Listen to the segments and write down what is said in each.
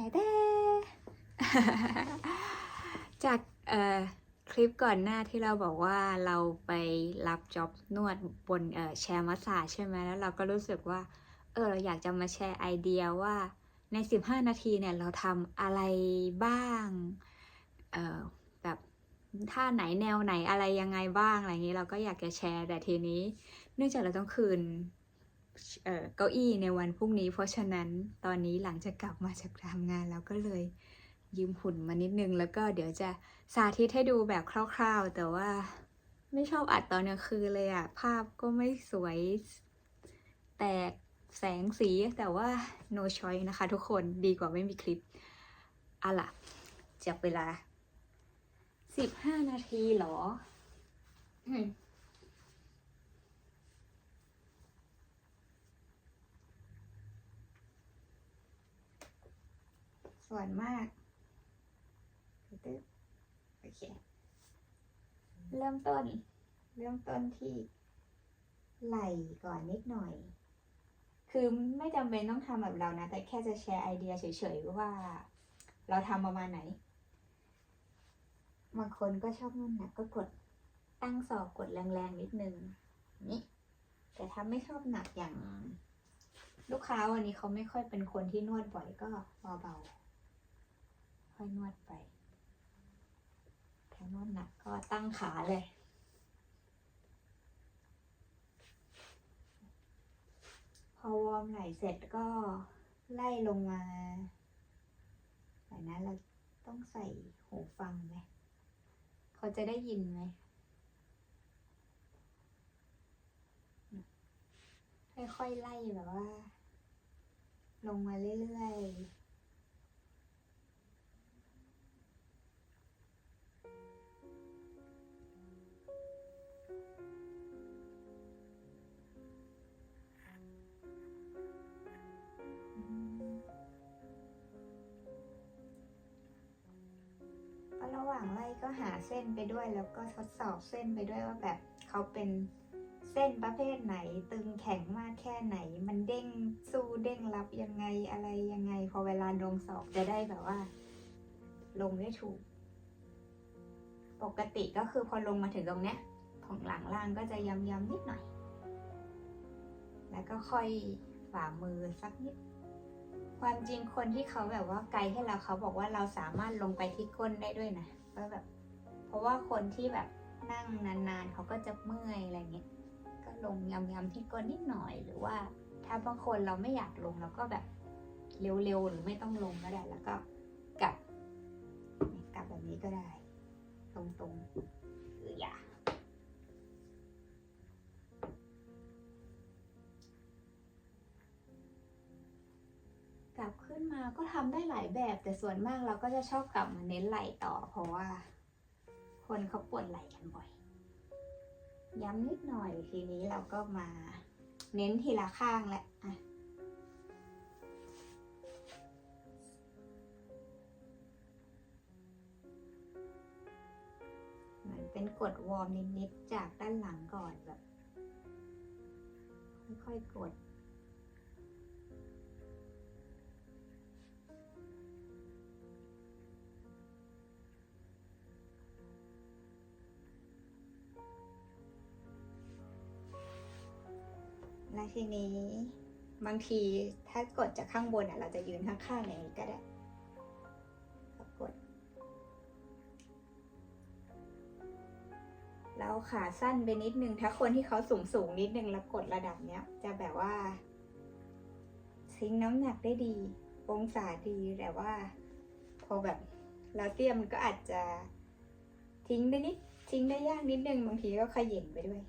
แต่จากคลิปก่อนหน้าที่เราบอกว่าเราไปรับจ็อบนวดบนแชร์มัสซาใช่ไหมแล้วเราก็รู้สึกว่า เออเราอยากจะมาแชร์ไอเดียว่าใน 15 นาทีเนี่ยเราทำอะไรบ้างเออแบบท่าไหนแนวไหนอะไรยังไงบ้างอะไรอย่างนี้เราก็อยากจะแชร์แต่ทีนี้ เนื่องจากเราต้องคืน เก้าอี้ในวันพรุ่งนี้ เพราะฉะนั้นตอนนี้หลังจากกลับมาจากทำงานเราก็เลยยืมหุ่นมานิดนึง แล้วก็เดี๋ยวจะสาธิตให้ดูแบบคร่าวๆ แต่ว่าไม่ชอบอัดตอนกลางคืนเลยอะภาพก็ไม่สวยแตกแสงสีแต่ว่า no choice นะคะทุกคนดีกว่าไม่มีคลิปอะล่ะจับเวลา 15 นาทีเหรอ ส่วนมากตึ๊บโอเค เริ่มต้น เริ่มต้นที่ไหล่ก่อนนิดหน่อย คือไม่จำเป็นต้องทำแบบเรานะ แต่แค่จะแชร์ไอเดียเฉยๆว่า เราทำประมาณไหน บางคนก็ชอบนวดหนักก็กดตั้งศอกกดแรงๆนิดนึง นี่แต่ถ้าไม่ชอบหนักอย่าง ลูกค้าวันนี้เขาไม่ค่อยเป็นคนที่นวดบ่อยก็เบาๆ ค่อยนวดไปถ้านวดหนักก็ตั้งขาเลยพอวอร์มไหล่เสร็จก็ไล่ลงมาแต่นั้นเราต้องใส่หูฟังไหม เขาจะได้ยินไหม ค่อยๆไล่แบบว่า ลงมาเรื่อยๆ ก็หาเส้นไปด้วย แล้วก็ทดสอบเส้นไปด้วยว่าแบบเขาเป็นเส้นประเภทไหนตึงแข็งมากแค่ไหน มันเด้งสู้เด้งรับยังไงอะไรยังไง พอเวลาลงสอบจะได้แบบว่า ลงได้ถูก ปกติก็คือพอลงมาถึงตรงเนี้ยของหลังล่างก็จะย้ำๆนิดหน่อย แล้วก็ค่อยฝ่ามือสักนิด ความจริงคนที่เขาแบบว่าไกลให้เราเขาบอกว่าเราสามารถลงไปที่ก้นได้ด้วยนะ ก็แบบ เพราะว่าคนที่แบบนั่งนานๆ เขาก็จะเมื่อยอะไรเงี้ยก็ลงยำๆที่ก้นนิดหน่อยหรือว่า ถ้าบางคนเราไม่อยากลงเราก็แบบเร็วๆหรือไม่ต้องลงก็ได้ แล้วก็กลับกลับแบบนี้ก็ได้ ตรงๆหรืออย่า ก็ทำได้หลายแบบแต่ส่วนมากเราก็จะชอบกลับมาเน้นไหล่ต่อ เพราะว่า คนเขาปวดไหล่กันบ่อย ย้ำนิดหน่อยทีนี้เราก็มาเน้นทีละข้างแหละอะเหมือนเป็นกดวอร์มนิดๆจากด้านหลังก่อนแบบค่อยๆกด ทีนี้บางทีถ้ากดจากข้างบนอะเราจะยืนข้างๆอย่างนี้ก็ได้กด แล้วขาสั้นไปนิดนึง ถ้าคนที่เขาสูงสูงนิดนึงแล้วกดระดับเนี้ย จะแบบว่าทิ้งน้ำหนักได้ดี องศาดีแต่ว่า พอแบบเราเตี้ยมันก็อาจจะทิ้งได้นิดทิ้งได้ยากนิดนึงบางทีก็ขย่งไปด้วย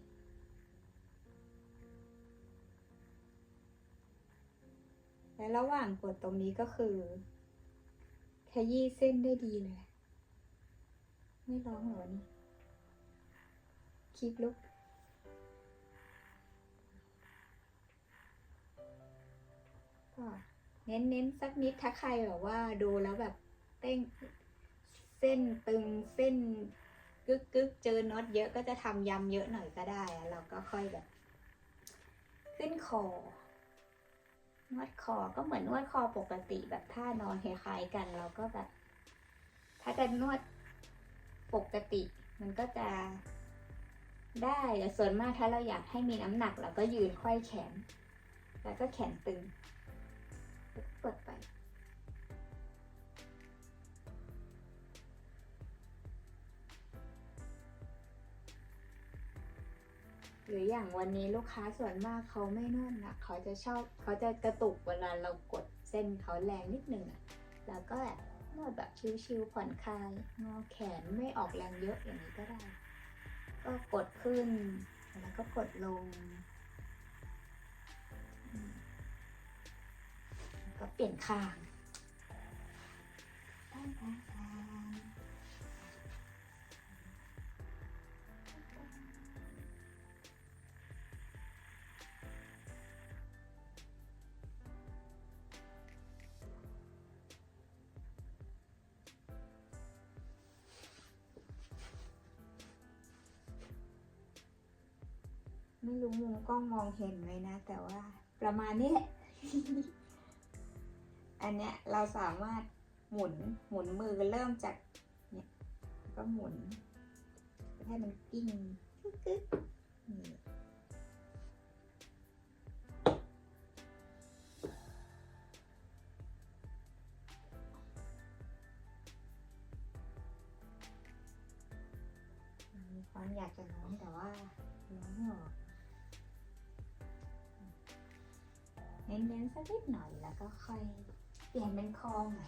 และระหว่างกดตรงนี้ก็คือขยี้เส้นได้ดีเลย ไม่ร้องหรอนี่คลิปลุกก็เน้นเน้นๆสักนิดถ้าใครแบบว่าดูแล้วแบบเต้งเส้นตึงเส้นกึกกึกๆเจอน็อตเยอะก็จะทำยำเยอะหน่อยก็ได้เราก็ค่อยแบบ ขึ้นคอ นวดคอก็เหมือนนวดคอปกติแบบท่านอนคล้ายๆกันเราก็แบบ ถ้าจะนวดปกติ มันก็จะได้แต่ส่วนมากถ้าเราอยากให้มีน้ำหนักเราก็ยืนไขว้แขน แล้วก็แขนตึงกดไป หรืออย่างวันนี้ลูกค้าส่วนมากเขาไม่นวดนะเขาจะชอบเขาจะกระตุกเวลาเรากดเส้นเขาแรงนิดนึงอะแล้วก็แบบนวดแบบชิวๆผ่อนคลายงอแขนไม่ออกแรงเยอะอย่างนี้ก็ได้ ก็กดขึ้น แล้วก็กดลงแล้วก็เปลี่ยนข้างตามตามตาม ไม่รู้มุมกล้องมองเห็นไหมนะ แต่ว่าประมาณนี้แหละอันเนี้ยเราสามารถหมุนหมุนมือเริ่มจากเนี่ยก็หมุน ให้มันกิ้งกึ๊กนี่ น้นๆสักนิดหน่อยแล้วก็ค่อยเปลี่ยนเป็นคอใหม่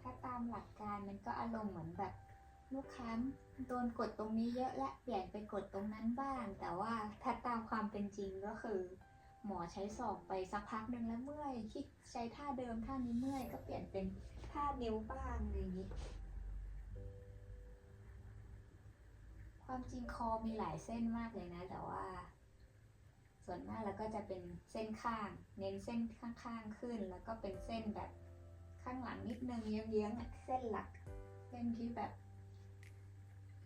ถ้าตามหลักการมันก็อารมณ์เหมือนแบบลูกค้าโดนกดตรงนี้เยอะและเปลี่ยนไปกดตรงนั้นบ้าง แต่ว่าถ้าตามความเป็นจริงก็คือ หมอใช้ศอกไปสักพักหนึ่งแล้วเมื่อยคิดใช้ท่าเดิมท่านี้เมื่อยก็เปลี่ยนเป็น ท่านิ้วบ้างอะไรอย่างนี้ ความจริงคอมีหลายเส้นมากเลยนะ แต่ว่า ส่วนมากแล้วก็จะเป็นเส้นข้าง เน้นเส้นข้างๆขึ้น แล้วก็เป็นเส้นแบบข้างหลังนิดนึงเยื้องๆเส้นหลัก เส้นที่แบบ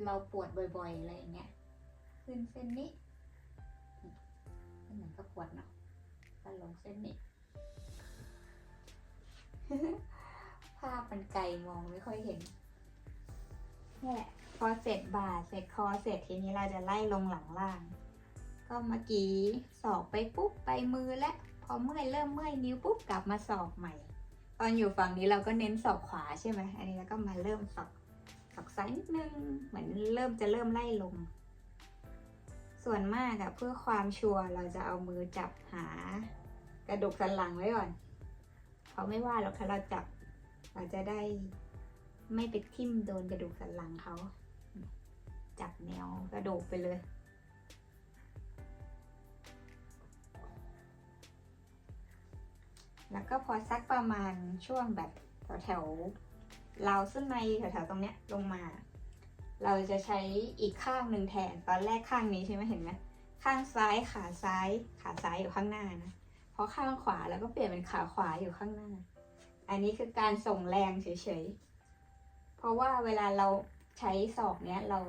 เราปวดบ่อยๆอะไรอย่างเงี้ยขึ้นเส้นนี้เหมือนก็ปวดเนาะก็ลงเส้นนี้าพมันไกลมองไม่ค่อยเห็นนี่แหละพอเสร็จบ่าเสร็จคอเสร็จทีนี้เราจะไล่ลงหลังล่าง ก็เมื่อกี้สอกไปปุ๊บไปมือและ พอเมื่อยเริ่มเมื่อยนิ้วปุ๊บกลับมาสอกใหม่ ตอนอยู่ฝั่งนี้เราก็เน้นสอกขวาใช่ไหมอันนี้แล้วก็มาเริ่มสอกสอกซ้ายนิดนึงเหมือนเริ่มจะเริ่มไล่ลง ส่วนมากอะเพื่อความชัวร์เราจะเอามือจับหากระดูกสันหลังไว้ก่อนเขาไม่ว่าหรอกถ้าเราจับ เราจะได้ไม่ไปทิ่มโดนกระดูกสันหลังเขา จับแนวกระดูกไปเลย แล้วก็พอสักประมาณช่วงแบบแถวแถวๆเราซึ่งในแถวๆตรงเนี้ยลงมา เราจะใช้อีกข้างหนึ่งแทน ตอนแรกข้างนี้ใช่ไหมเห็นไหมข้างซ้ายขาซ้าย ขาซ้ายอยู่ข้างหน้านะพอข้างขวาแล้วก็เปลี่ยนเป็นขาขวาอยู่ข้างหน้า อันนี้คือการส่งแรงเฉยๆ เพราะว่าเวลาเราใช้ศอกเนี้ยเรา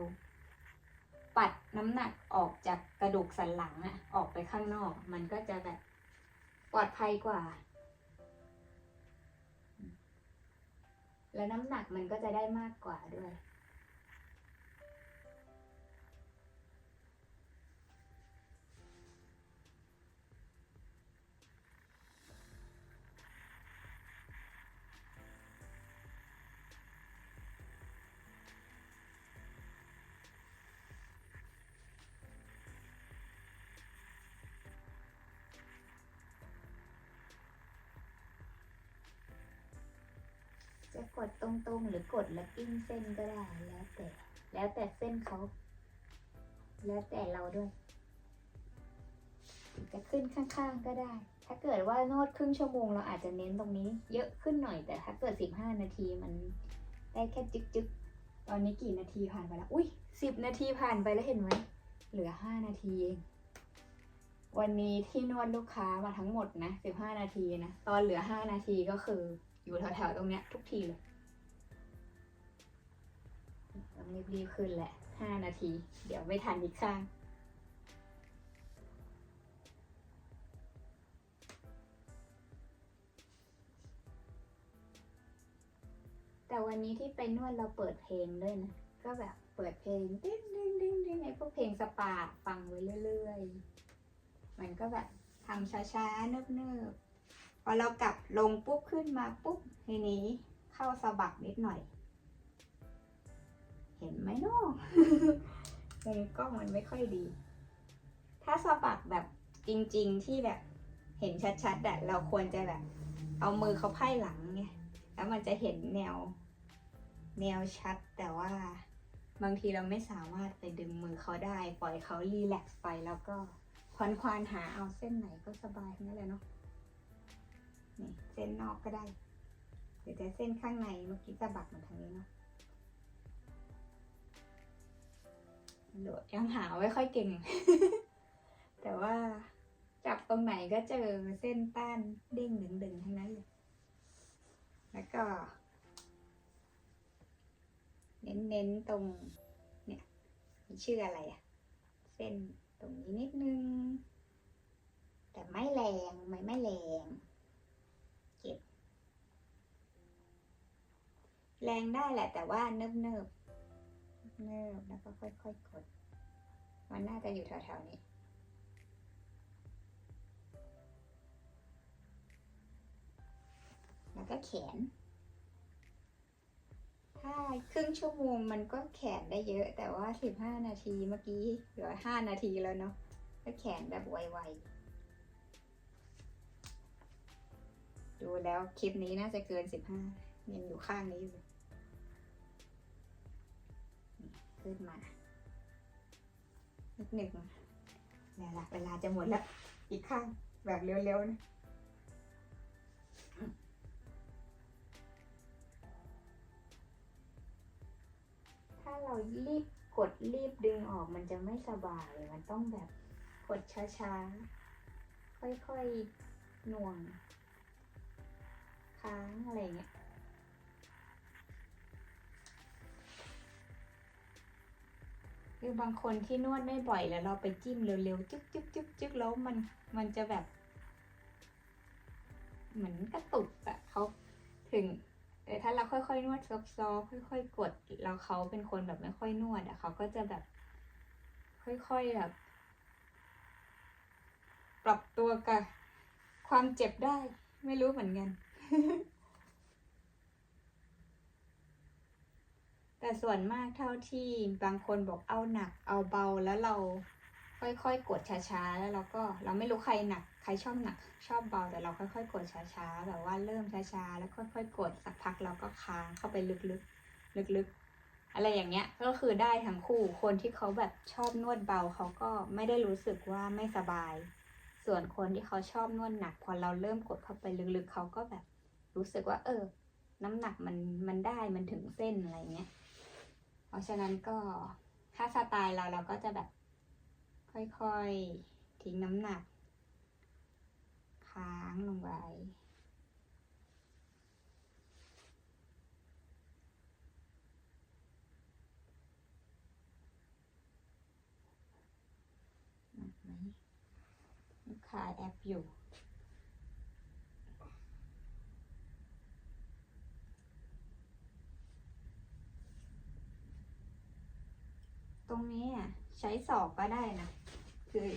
ปัดน้ำหนักออกจากกระดูกสันหลังอะออกไปข้างนอก มันก็จะแบบปลอดภัยกว่า และน้ำหนักมันก็จะได้มากกว่าด้วย จะกดตรงๆ หรือกดแล้วกิ้งเส้นก็ได้แล้วแต่แล้วแต่เส้นเขา แล้วแต่เราด้วย จะขึ้นข้างๆก็ได้ ถ้าเกิดว่านวดครึ่งชั่วโมงเราอาจจะเน้นตรงนี้ เยอะขึ้นหน่อยแต่ถ้าเกิดสิบห้านาทีมันได้แค่จึกๆ ตอนนี้กี่นาทีผ่านไปแล้ว อุ้ยสิบนาทีผ่านไปแล้วเห็นไหมเหลือห้านาทีเองวันนี้ที่นวดลูกค้ามาทั้งหมดนะสิบห้านาทีนะ ตอนเหลือห้านาทีก็คือ อยู่แถวๆตรงเนี้ยทุกทีเลยต้องรีบๆขึ้นแหละห้านาที เดี๋ยวไม่ทันอีกข้างแต่วันนี้ที่ไปนวดเราเปิดเพลงด้วยนะ ก็แบบเปิดเพลงดิ้งดิ้งดิ้งดิ้งไอพวกเพลงสปาฟังไว้เรื่อยๆ มันก็แบบทำช้าๆเนิบๆ อเรากลับลงปุ๊บขึ้นมาปุ๊บทีนี้เข้าสะบักนิดหน่อย เห็นไหมเนาะมุมกล้องมันไม่ค่อยดี ถ้าสะบักแบบจริง ๆที่แบบเห็นชัดๆอะเราควรจะแบบ เอามือเขาไพ่หลังไงแล้วมันจะเห็นแนว แนวชัดแต่ว่า บางทีเราไม่สามารถไปดึงมือเขาได้ ปล่อยเขารีแลกซ์ไปแล้วก็ควานควานๆหาเอาเส้นไหนก็สบายทั้งนั่นแหละเนาะ นี่เส้นนอกก็ได้หรือจะเส้นข้างในเมื่อกี้สะบักมาทางนี้เนาะโดดยังหาไม่ค่อยเก่ง แต่ว่าจับตรงไหนก็เจอเส้นต้านเด้งดึงๆทั้งนั้นเลยแล้วก็เน้นๆตรงเนี่ยมันชื่ออะไรอะเส้นตรงนี้นิดนึง แต่ไม่แรงไม่ไม่แรงเก็บ แรงได้แหละ แต่ว่าเนิบเนิบๆเนิบแล้วก็ค่อยๆกด มันน่าจะอยู่แถวๆนี้ แล้วก็แขน ถ้าครึ่งชั่วโมงมันก็แขนได้เยอะ แต่ว่าสิบห้านาทีเมื่อกี้เหลือห้านาทีแล้วเนาะก็แขนแบบไวๆดูแล้วคลิปนี้น่าจะเกินสิบห้ายังอยู่ข้างนี้อยู่ ขึ้นมานิดหนึ่งเนี่ยละเวลาจะหมดแล้ว อีกข้างแบบเร็วๆนะถ้าเรารีบกดรีบดึงออกมันจะไม่สบาย มันต้องแบบกดช้าๆ ค่อยๆหน่วง ค้างอะไรเงี้ย คือบางคนที่นวดไม่บ่อยแล้วเราไปจิ้มเร็วๆจึ๊กจึ๊กจึ๊กจึ๊กแล้วมันมันจะแบบ เหมือนกระตุกอะเขาถึงแต่ถ้าเราค่อยๆนวดซอฟๆค่อย ๆ กดแล้วเขาเป็นคนแบบไม่ค่อยนวดอะเขาก็จะแบบ ค่อยๆแบบปรับตัวกับความเจ็บได้ ไม่รู้เหมือนกัน แต่ส่วนมากเท่าที่บางคนบอกเอาหนักเอาเบาแล้วเราค่อยๆ กดช้าๆ แล้วเราก็เราไม่รู้ใครหนัก ใครชอบหนัก ชอบเบาแต่เราค่อยๆ กดช้าๆ แบบว่าเริ่มช้าๆ แล้วค่อยๆ กดสักพักเราก็ค้างเข้าไปลึกๆ ลึกๆ อะไรอย่างเงี้ย ก็คือได้ทั้งคู่ คนที่เขาแบบชอบนวดเบาเขาก็ไม่ได้รู้สึกว่าไม่สบาย ส่วนคนที่เขาชอบนวดหนัก พอเราเริ่มกดเข้าไปลึกๆ เขาก็แบบรู้สึกว่า เออ น้ำหนักมันมันได้มันถึงเส้นอะไรเงี้ย เพราะฉะนั้นก็ถ้าสไตล์เราเราก็จะแบบ ค่อยๆ ทิ้งน้ำหนัก ค้างลงไปหนักไหมลูกค้าแอปอยู่ ตรงนี้อะใช้ศอกก็ได้นะ คือ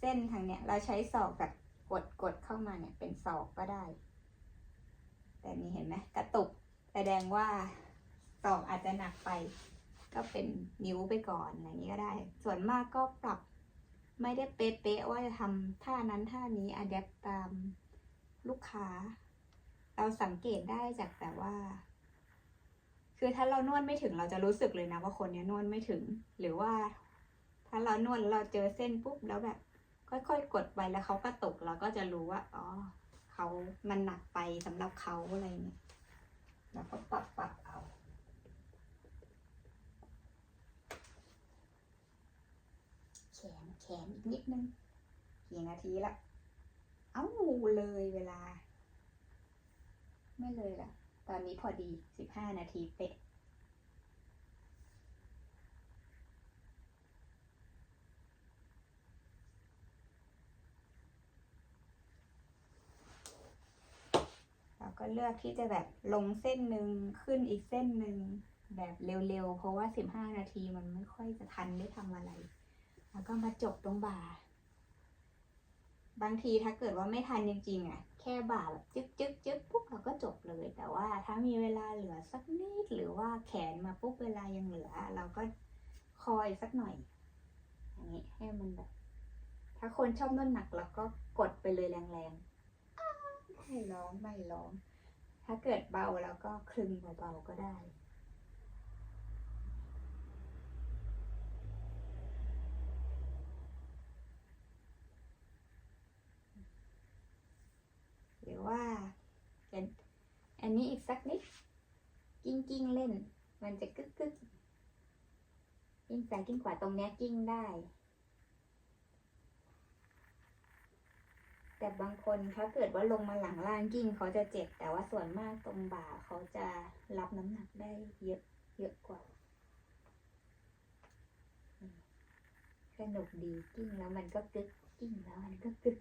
เส้นทางเนี้ยเราใช้ศอกกับกดกดเข้ามาเนี่ยเป็นศอกก็ได้ แต่นี่เห็นไหมกระตุกแสดงว่าศอกอาจจะหนักไป ก็เป็นนิ้วไปก่อนอะไรนี้ก็ได้ ส่วนมากก็ปรับไม่ได้เป๊ะๆว่าจะทำท่านั้นท่านี้อะแดปตามลูกค้า เราสังเกตได้จากแต่ว่า คือถ้าเรานวดไม่ถึงเราจะรู้สึกเลยนะว่าคนเนี้ยนวดไม่ถึง หรือว่า ถ้าเรานวดเราเจอเส้นปุ๊บแล้วแบบ ค่อยๆ กดไปแล้วเขาก็ตกเราก็จะรู้ว่าอ๋อเขามันหนักไปสำหรับเขาอะไรเงี้ยแล้วก็ปรับปรับเอาแขนแขนอีกนิดนึงกี่นาทีละ เอ้าเลยเวลา ไม่เลยล่ะ ตอนนี้พอดี 15 นาทีเป๊ะก็เลือกที่จะแบบลงเส้นหนึ่งขึ้นอีกเส้นหนึ่งแบบเร็วๆ เพราะว่า 15 นาทีมันไม่ค่อยจะทันได้ทำอะไร แล้วก็มาจบตรงบ่า บางทีถ้าเกิดว่าไม่ทันจริงๆอะแค่บ่าแบบจึ๊กจึ๊กจึ๊กปุ๊บเราก็จบเลย แต่ว่าถ้ามีเวลาเหลือสักนิดหรือว่าแขนมาปุ๊บเวลายังเหลือ เราก็คอยสักหน่อยอย่างนี้ให้มันแบบ ถ้าคนชอบนวดหนักเราก็กดไปเลยแรงๆไม่ร้องไม่ร้อง ถ้าเกิดเบาแล้วก็คลึงเบาๆก็ได้ รือว่าเป็นอันนี้อีกสักนิด กิ้งกิ้งเล่น มันจะกึกกึกกิ้งซ้ายกิ้งขวาตรงเนี้ยกิ้งได้ แต่บางคนถ้าเกิดว่าลงมาหลังล่างกิ้งเขาจะเจ็บ แต่ว่าส่วนมากตรงบ่าเขาจะรับน้ำหนักได้เยอะเยอะกว่าสนุกดีกิ้งแล้วมันก็กึกกิ้งแล้วมันก็กึก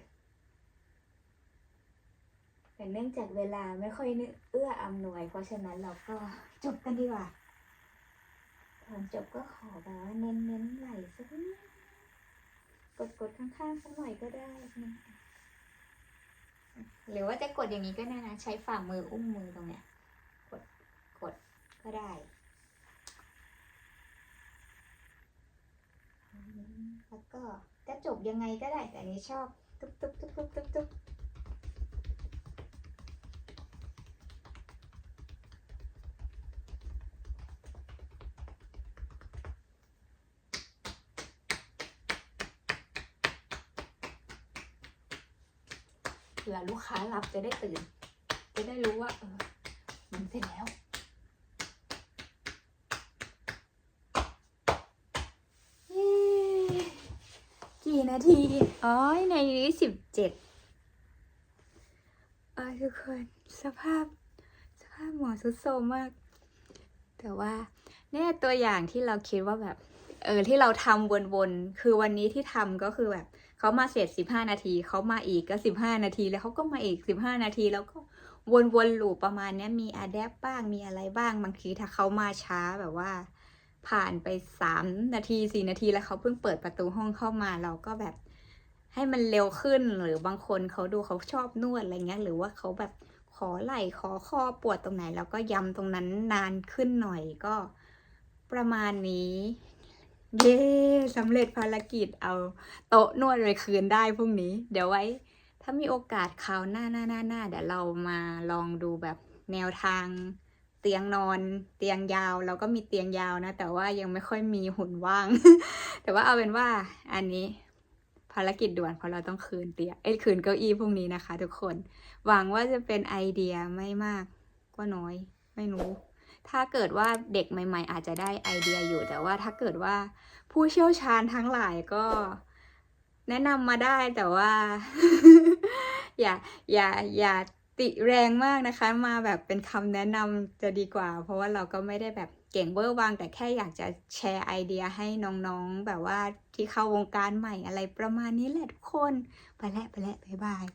แต่เนื่องจากเวลาไม่ค่อยนึกเอื้ออำนวย เพราะฉะนั้นเราก็จบกันดีกว่าก่อนจบก็ขอแบบว่าเน้นเน้นๆไหลสักนิดกดกดข้างๆสักหน่อยก็ได้นะหรือว่าจะกดอย่างนี้ก็ได้นะ ใช้ฝ่ามืออุ้มมือตรงเนี้ย กดกดก็ได้แล้วก็จะจบยังไงก็ได้แต่อันนี้ชอบ ตุ๊บตุ๊บตุ๊บตุ๊บตุ๊บ เผื่อลูกค้ารับจะได้ตื่น จะได้รู้ว่า เออ มันเสร็จแล้ว กี่นาที อ๋อ ในนี้สิบเจ็ดอ่าทุกคนสภาพ สภาพหมอสุดโซมมาก แต่ว่าเนี่ยตัวอย่างที่เราคิดว่าแบบ เออที่เราทำวนๆ คือวันนี้ที่ทำก็คือแบบ เขามาเสร็จสิบห้านาทีเขามาอีกก็สิบห้านาที แล้วเขาก็มาอีกสิบห้านาที แล้วก็วนๆลูปประมาณนี้มีอะแดปบ้างมีอะไรบ้างบางทีถ้าเขามาช้าแบบว่า ผ่านไปสามนาทีสี่นาทีแล้วเขาเพิ่งเปิดประตูห้องเข้ามาเราก็แบบให้มันเร็วขึ้นหรือบางคนเขาดูเขาชอบนวดอะไรเงี้ย หรือว่าเขาแบบขอไหล่ขอข้อปวดตรงไหน แล้วก็ย้ำตรงนั้นนานขึ้นหน่อยก็ประมาณนี้ เย้สำเร็จภารกิจเอาโต๊ะนวดไปคืนได้พรุ่งนี้ เดี๋ยวไว้ ถ้ามีโอกาสคราวหน้าหน้าหน้าหน้าเดี๋ยวเรามาลองดูแบบแนวทาง เตียงนอนเตียงยาวเราก็มีเตียงยาวนะ แต่ว่ายังไม่ค่อยมีหุ่นว่าง แต่ว่าเอาเป็นว่าอันนี้ภารกิจด่วนเพราะเราต้องคืนเตียงเอ้ยคืนเก้าอี้พรุ่งนี้นะคะ ทุกคน หวังว่าจะเป็นไอเดียไม่มากก็น้อย ไม่รู้ ถ้าเกิดว่าเด็กใหม่ ๆ อาจจะได้ไอเดียอยู่ แต่ว่าถ้าเกิดว่าผู้เชี่ยวชาญทั้งหลายก็แนะนำมาได้แต่ว่า อย่าอย่าอย่าติแรงมากนะคะ มาแบบเป็นคำแนะนำจะดีกว่า เพราะว่าเราก็ไม่ได้แบบเก่งเวอร์วัง แต่แค่อยากจะแชร์ไอเดียให้น้องๆ แบบว่าที่เข้าวงการใหม่อะไรประมาณนี้แหละทุกคน ไปแล้วไปแล้วบ๊ายบาย